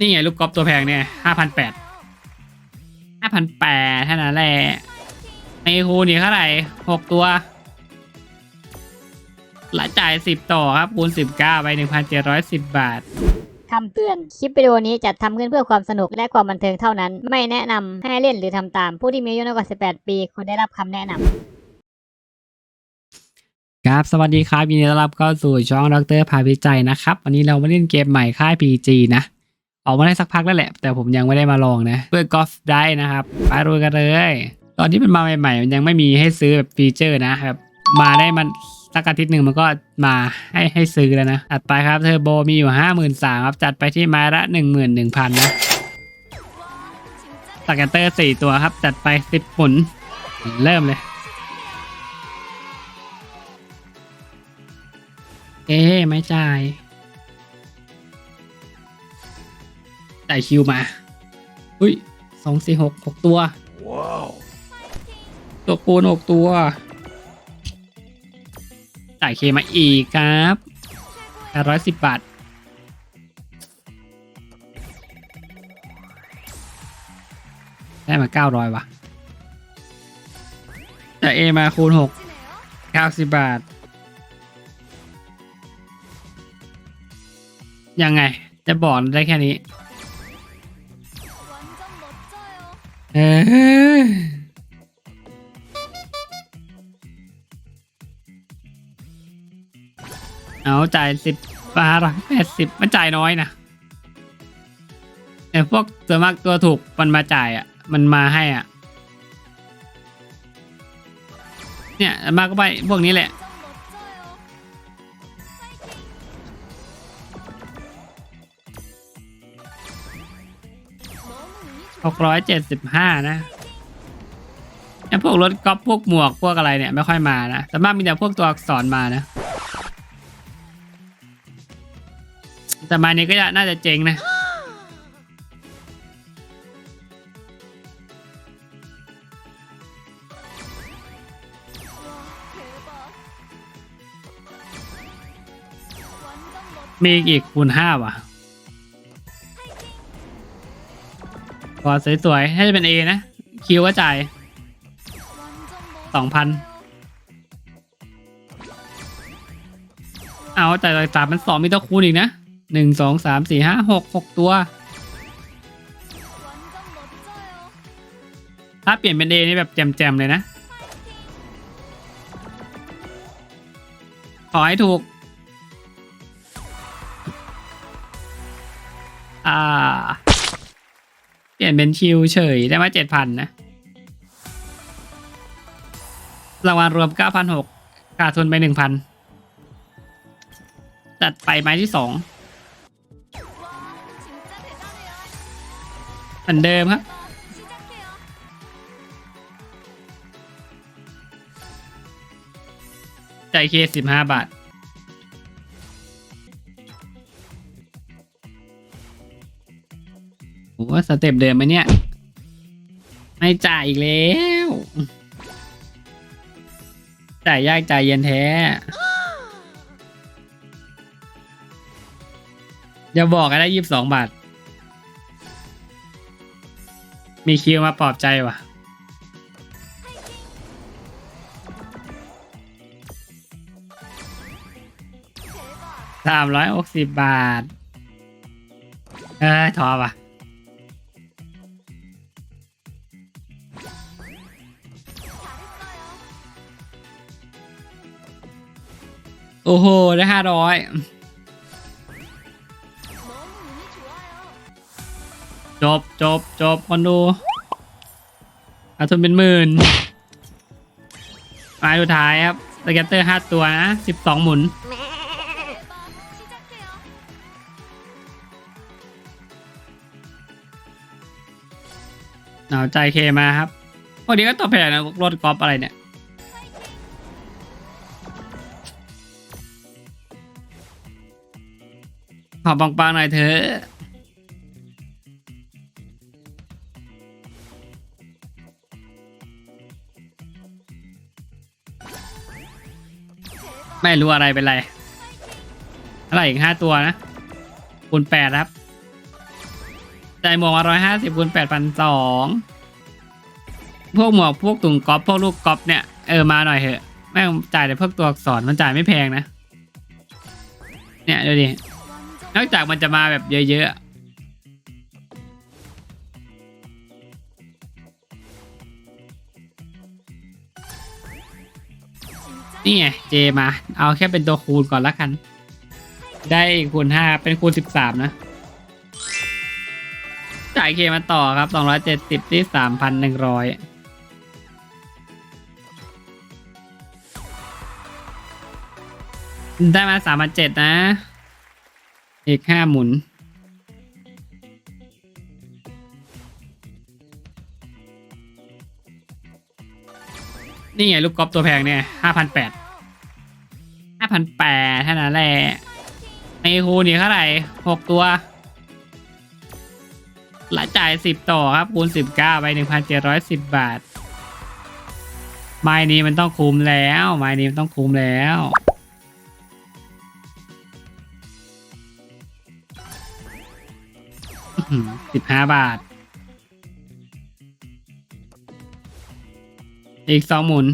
นี่ไงลูกกอล์ฟตัวแพงเนี่ยห้าพันแปดห้าพันแปดเท่านั้นแหละในคูณนี่เท่าไหร่หกตัวหลายจ่ายสิบต่อครับคูณสิบเก้าไปหนึ่งพันเจ็ดร้อยสิบบาทคำเตือน คลิปวิดีโอนี้จัดทำขึ้นเพื่อความสนุกและความบันเทิงเท่านั้น ไม่แนะนำให้เล่นหรือทำตาม ผู้ที่มีอายุน้อยกว่า 18 ปีควรได้รับคำแนะนำครับ สวัสดีครับยินดีต้อนรับเข้าสู่ช่องดรพาวิจัยนะครับ วันนี้เรามาเล่นเกมใหม่ค่าย PG นะ ออกมาได้สักพักแล้วแหละ แต่ผมยังไม่ได้มาลองนะเพื่อกอล์ฟได้นะครับไปรุยกันเลย ตอนที่มันมาใหม่ๆมันยังไม่มีให้ซื้อแบบฟีเจอร์นะครับมาได้มันสักอาทิตย์หนึ่งมันก็มาให้ให้ซื้อแล้วนะตัดไปครับเทอร์โบมีอยู่ห้าหมื่นสามครับจัดไปที่ไม้ละหนึ่งหมื่นหนึ่งพันนะสแกนเตอร์สี่ตัวครับ จัดไปสิบหมุน เริ่มเลย เอ๊ไม่จ่าย จ่ายคิวมา อุ้ยสองสี่หกหกตัวว้าวตัวปูนหกตัว จ่ายเคมาอีกครับแปดร้อยสิบบาท ได้มาเก้าร้อยว่ะจ่ายเอมาคูณหกเก้าสิบบาท ยังไง จะบอกได้แค่นี้ เออเอาจ่ายสิบบาทแปดสิบมันจ่ายน้อยนะแต่พวกส่วนมากตัวถูกมันมาจ่ายอะ มันมาให้อะ เนี่ยมากก็ไปพวกนี้แหละ หกร้อยเจ็ดสิบห้านะไอ้พวกรถก๊อปพวกหมวกพวกอะไรเนี่ยไม่ค่อยมานะแต่มากมีแต่พวกตัวอักษรมานะ แต่มานี้ก็จะน่าจะเจ๋งนะมีอีกคูณห้าว่ะ พอสวยๆให้เป็น A นะ คิวก็จ่ายสองพันเอาแต่สามมันสองมีตัวคูณอีกนะหนึ่งสองสามสี่ห้าหกหกตัว ถ้าเปลี่ยนเป็น A นี่แบบแจมๆเลยนะ ขอให้ถูก อ่า ลี่ยนเป็นคิวเฉยได้มาเจ็ดพันนะรางวัลรวมเก้าพันหกขาดทุนไปหนึ่งพันจัดไปไม้ที่สองเหมือนเดิมครับจ่ายเคสิบห้าบาท โอ้สเต็ปเดิมไหมเนี่ย ไม่จ่ายอีกแล้ว จ่ายยากจ่ายเย็นแท้ อย่าบอกกันได้ยี่สิบสองบาท มีคิวมาปลอบใจว่ะสามร้อยหกสิบบาท เอ้ยทอว่ะ โอ้โห ได้ห้าร้อยจบจบจบคนดูอาทุนเป็นหมื่นไม้สุดท้ายครับสเก็ตเตอร์ห้าตัวนะสิบสองหมุนเอาใจเคมาครับพวกนี้ก็ตัวแพงนะพวกรถกอล์ฟอะไรเนี่ย อปังๆหน่อยเถอะไม่รู้อะไรเป็นไร อะไรอีกห้าตัวนะคูณแปดครับใจหมวกร้อยห้าสิบคูณแปดพันสองพวกหมวกพวกตุ่งก๊อปพวกลูกก๊อปเนี่ยเออมาหน่อยเถอะแม่งจ่ายแต่พวกตัวอักษรมันจ่ายไม่แพงนะ เนี่ยดูดิ นอกจากมันจะมาแบบเยอะๆ นี่ไงเจมา เอาแค่เป็นตัวคูณก่อนละกัน ได้คูณห้าเป็นคูณสิบสามนะ จ่ายเคมาต่อครับสองร้อยเจ็ดสิบที่สามพันหนึ่งร้อยได้มาสามพันเจ็ดนะ อีกห้าหมุน นี่ไงลูกกอล์ฟตัวแพงเนี่ยห้าพันแปดห้าพันแปดเท่านั้นแหละ ในคูณอีกเท่าไหร่หกตัวหลายจ่ายสิบต่อครับคูณสิบเก้าไปหนึ่งพันเจ็ดร้อยสิบบาทไม้นี้มันต้องคุ้มแล้วไม้นี้มันต้องคุ้มแล้ว สิบห้าบาท อีกสองหมุน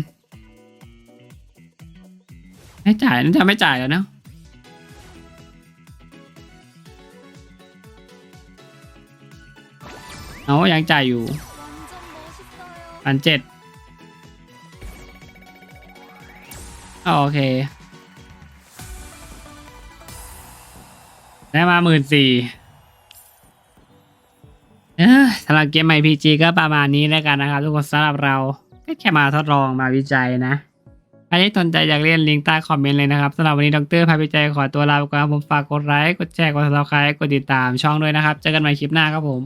ไม่จ่ายน่าจะไม่จ่ายแล้วเนาะเอายังจ่ายอยู่พันเจ็ดโอเค ได้มาหมื่นสี่ สำหรับเกมใหม่ PG ก็ประมาณนี้แล้วกันนะครับ ทุกคนสำหรับเราก็แค่มาทดลองมาวิจัยนะใครที่สนใจอยากเล่นลิงก์ใต้คอมเมนต์เลยนะครับสำหรับวันนี้ดรพาวิจัยขอตัวลาไปก่อนผมฝากกดไลค์กดแชร์กดซับสไครต์กดติดตามช่องด้วยนะครับเจอกันใหม่คลิปหน้าครับผม